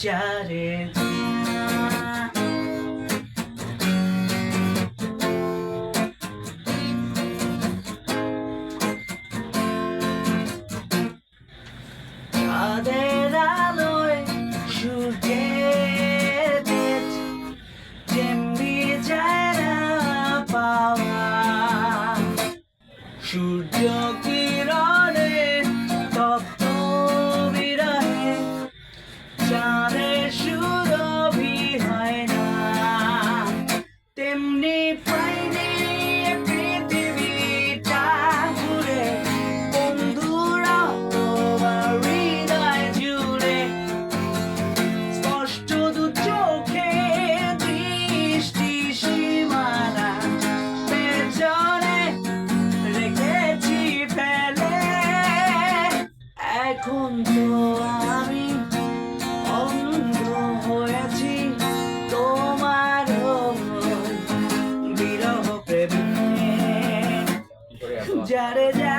jotted.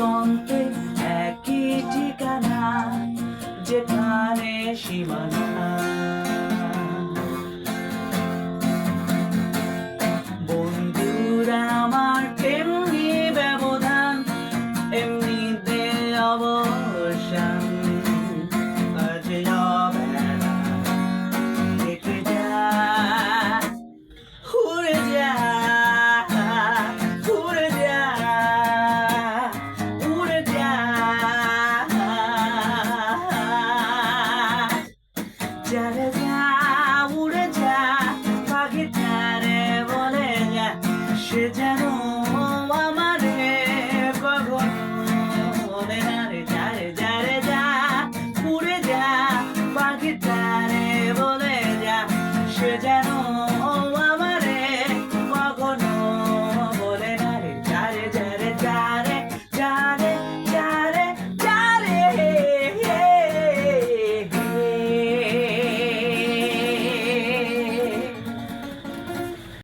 দিগন্তে একই ঠিকানা যেখানে সীমানা। 时间